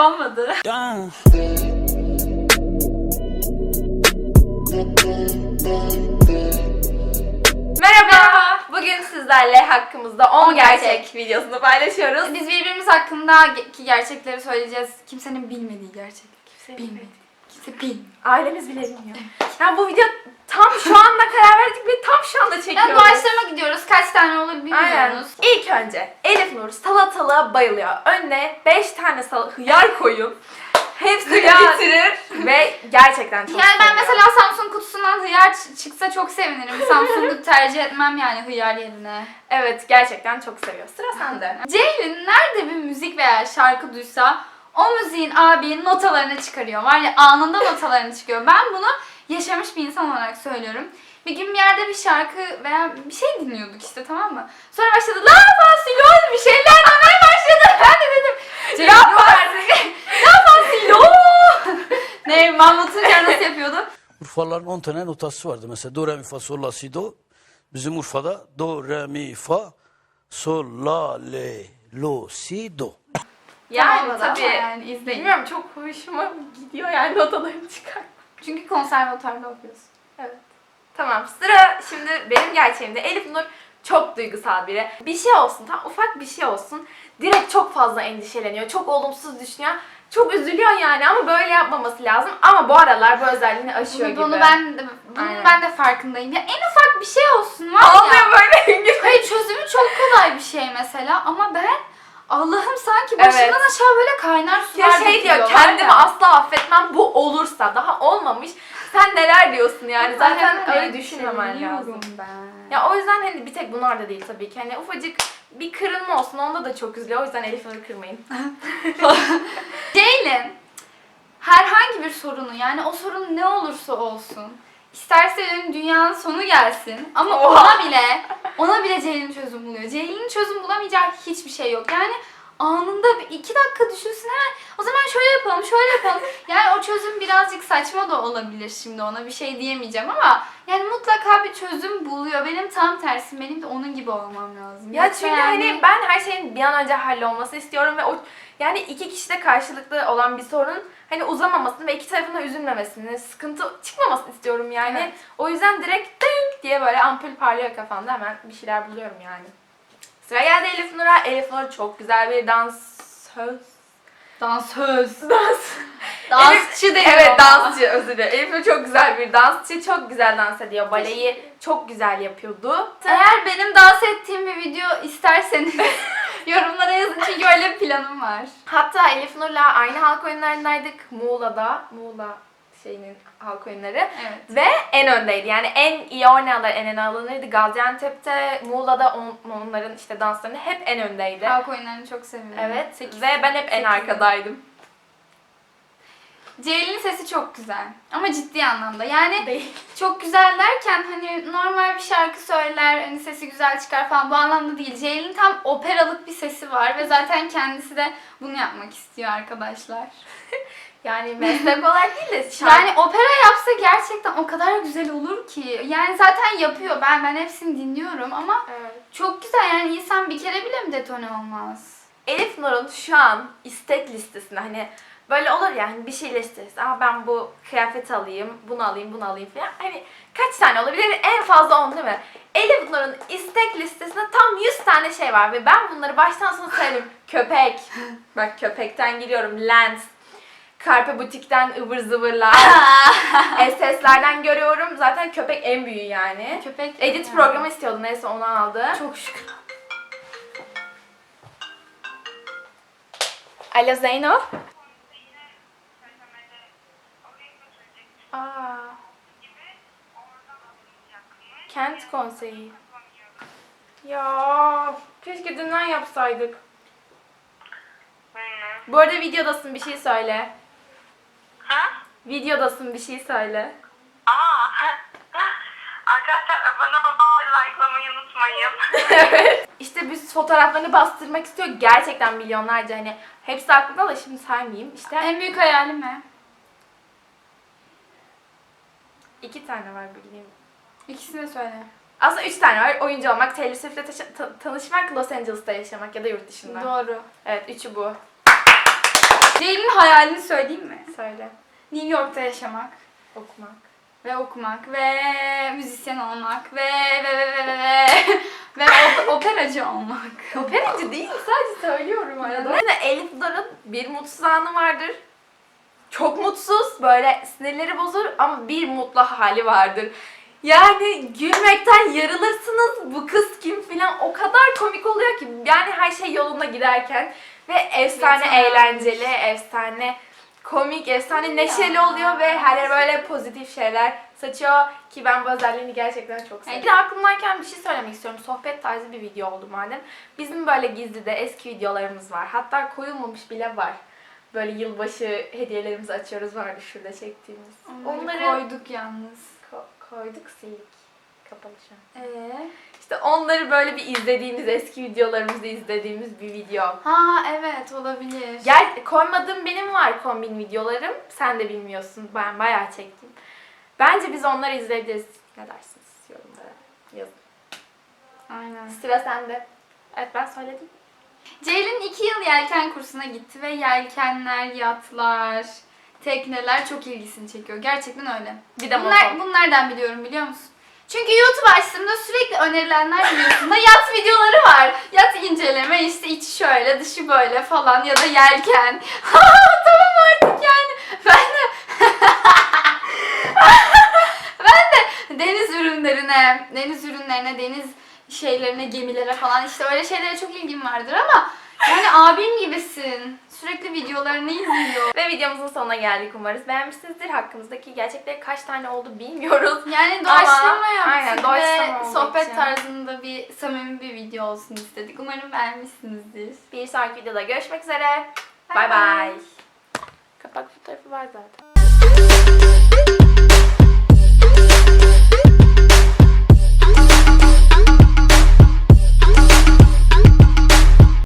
Olmadı. Merhaba. Bugün sizlerle hakkımızda 10 gerçek videosunu paylaşıyoruz. Biz birbirimiz hakkındaki gerçekleri söyleyeceğiz. Kimsenin bilmediği gerçek. Bilmedi. Kimse bil. Ailemiz bile bilmiyor. Yani bu video tam şu anda karar verdik ve tam şu anda çekiyoruz. Yani doğaçlama gidiyoruz. Kaç tane olur Aynen. bilmiyoruz. İlk önce Elif Nur salatalığa bayılıyor. Önüne 5 tane sal hıyar koyup hepsini bitirir ve gerçekten çok Yani ben mesela Samsung kutusundan hıyar ç- çıksa çok sevinirim. Samsung'u tercih etmem yani hıyar yerine. Evet gerçekten çok seviyor. Sıra sende. Ceylin nerede bir müzik veya şarkı duysa o müziğin abinin notalarını çıkarıyor. Var ya anında notalarını çıkıyor. Ben bunu yaşamış bir insan olarak söylüyorum. Bir gün bir yerde bir şarkı veya bir şey dinliyorduk işte tamam mı? Sonra başladı la fasilon bir şeyler demeye başladı. Ben de dedim Ceylin yok artık. La fasilon. ne Mahmut'un nasıl yapıyordu? Urfalıların 10 tane notası vardı. Mesela do, re, mi, fa, sol, la, si, do. Bizim Urfa'da do, re, mi, fa, sol, la, le, lo, si, do. Yani ama tabii. yani izleyin. Bilmiyorum çok hoşuma gidiyor yani notalarını çıkar. Çünkü konservatuarda okuyorsun. Evet. Tamam sıra şimdi benim gerçeğimde. Elif Nur çok duygusal biri. Bir şey olsun, tam ufak bir şey olsun. Direkt çok fazla endişeleniyor. Çok olumsuz düşünüyor. Çok üzülüyor yani ama böyle yapmaması lazım. Ama bu aralar bu özelliğini aşıyor Bunu, gibi. bunu ben de, bunun Aynen. ben de farkındayım. Ya en ufak bir şey olsun var Ağlıyor ya. böyle. Hayır çözümü çok kolay bir şey mesela ama ben Allah'ım sanki başımdan Evet. aşağı böyle kaynar sular ya şey diyor var kendimi ya. asla affetmem bu olursa daha olmamış. Sen neler diyorsun yani zaten Hemen öyle düşünmemen lazım. Ben. Ya o yüzden hani bir tek bunlar da değil tabii ki. Hani ufacık bir kırılma olsun onda da çok üzülüyor. O yüzden Elif Nur'u kırmayın. Ceylin herhangi bir sorunu yani o sorun ne olursa olsun isterse dünyanın sonu gelsin ama Oha. ona bile ona bile Ceylin çözüm buluyor. Ceylin'in çözüm bulamayacağı hiçbir şey yok. Yani anında bir iki dakika düşünsün hemen o zaman şöyle yapalım şöyle yapalım. Yani o çözüm birazcık saçma da olabilir şimdi ona bir şey diyemeyeceğim ama yani mutlaka bir çözüm buluyor. Benim tam tersim benim de onun gibi olmam lazım. Ya Yoksa çünkü yani- hani ben her şeyin bir an önce hallolmasını istiyorum ve o yani iki kişide karşılıklı olan bir sorun hani uzamamasını ve iki tarafın da üzülmemesini, sıkıntı çıkmamasını istiyorum yani. Evet. O yüzden direkt ding diye böyle ampul parlıyor kafamda hemen bir şeyler buluyorum yani. Sıra geldi Elif Nur'a. Elif Nur çok güzel bir dansöz. Dansöz. Dans. Dansçı Elif- deniyor Evet ama. dansçı özür dilerim. Elif Nur çok güzel bir dansçı. Çok güzel dans ediyor. Baleyi çok güzel yapıyordu. Eğer benim dans ettiğim bir video isterseniz yorumlara yazın çünkü öyle bir planım var. Hatta Elif Nur'la aynı halk oyunlarındaydık. Muğla'da. Muğla şeyinin halk oyunları. Evet. Ve en öndeydi. Yani en iyi oynayanlar en öne alınırdı. Gaziantep'te, Muğla'da on- onların işte danslarını hep en öndeydi. Halk oyunlarını çok seviyorum. Evet. Sekiz- Ve ben hep en sekiz. arkadaydım. Ceylin'in sesi çok güzel. Ama ciddi anlamda. Yani Değil. çok güzel derken hani normal bir şarkı söyler, hani sesi güzel çıkar falan bu anlamda değil. Ceylin tam operalık bir sesi var ve zaten kendisi de bunu yapmak istiyor arkadaşlar. Yani meslek olarak değil de şarkı. Yani opera yapsa gerçekten o kadar güzel olur ki. Yani zaten yapıyor. Ben ben hepsini dinliyorum ama Evet. çok güzel yani insan bir kere bile mi detone olmaz? Elif Nur'un şu an istek listesinde hani böyle olur ya hani bir şey listesi. Aa ben bu kıyafet alayım, bunu alayım, bunu alayım falan. Hani kaç tane olabilir? En fazla 10 değil mi? Elif Nur'un istek listesinde tam 100 tane şey var ve ben bunları baştan sona sayarım. Köpek. Bak köpekten giriyorum. Lens. Carpe Butik'ten ıvır zıvırlar. SS'lerden görüyorum. Zaten köpek en büyüğü yani. Köpek. Edit Yani. programı istiyordu neyse onu aldı. Çok şükür. Alo Zeyno. Aa. Kent konseyi. Ya keşke dünden yapsaydık. Bu arada videodasın bir şey söyle. Videodasın bir şey söyle. Aa. Arkadaşlar abone olmayı, likelamayı unutmayın. evet. İşte biz fotoğraflarını bastırmak istiyor. Gerçekten milyonlarca hani hepsi aklımda da şimdi saymayayım. İşte En büyük hayalim ne? iki tane var bildiğim. İkisini de söyle. Aslında üç tane var. Oyuncu olmak, Taylor Swift'le ta- tanışmak, Los Angeles'ta yaşamak ya da yurt dışında. Doğru. Evet, üçü bu. Ceylin'in hayalini söyleyeyim mi? Söyle. New York'ta yaşamak Okumak. ve okumak ve müzisyen olmak ve ve ve ve ve ve ve op- operacı olmak. Operacı değil sadece söylüyorum arada. Yine Elif Dar'ın bir mutsuz anı vardır. Çok mutsuz, böyle sinirleri bozulur ama bir mutlu hali vardır. Yani gülmekten yarılırsınız. Bu kız kim filan o kadar komik oluyor ki. Yani her şey yolunda giderken ve efsane eğlenceli, efsane komik, efsane neşeli oluyor ve her yer böyle pozitif şeyler saçıyor ki ben bu özelliğini gerçekten çok seviyorum. Bir de aklımdayken bir şey söylemek istiyorum. Sohbet tarzı bir video oldu madem. Bizim böyle gizli de eski videolarımız var. Hatta koyulmamış bile var. Böyle yılbaşı hediyelerimizi açıyoruz vardı şurada çektiğimiz. Onları koyduk yalnız. ko- koyduk sildik. An. Ee? İşte onları böyle bir izlediğimiz, eski videolarımızda izlediğimiz bir video. Ha evet olabilir. Gel koymadığım benim var kombin videolarım. Sen de bilmiyorsun. Ben bayağı çektim. Bence biz onları izleyebiliriz. Ne dersiniz yorumlara yazın. Aynen. Sıra sende. Evet ben söyledim. Ceylin iki yıl yelken kursuna gitti ve yelkenler, yatlar, tekneler çok ilgisini çekiyor. Gerçekten öyle. Bir de Bunlar, motor. bunlardan biliyorum biliyor musun? Çünkü YouTube açtığımda sürekli önerilenler biliyorsun da yat videoları var. Yat inceleme işte içi şöyle dışı böyle falan ya da yelken. tamam artık yani. Ben de ben de deniz ürünlerine, deniz ürünlerine, deniz şeylerine, gemilere falan işte öyle şeylere çok ilgim vardır ama yani abim gibisin. Sürekli videolarını izliyor. Ve videomuzun sonuna geldik umarız. Beğenmişsinizdir. Hakkımızdaki gerçekleri kaç tane oldu bilmiyoruz. Yani doğaçlama Ama- yaptık aynen, ve sohbet için. tarzında bir samimi bir video olsun istedik. Umarım beğenmişsinizdir. Bir sonraki videoda görüşmek üzere. Bay bay. Kapak fotoğrafı var zaten.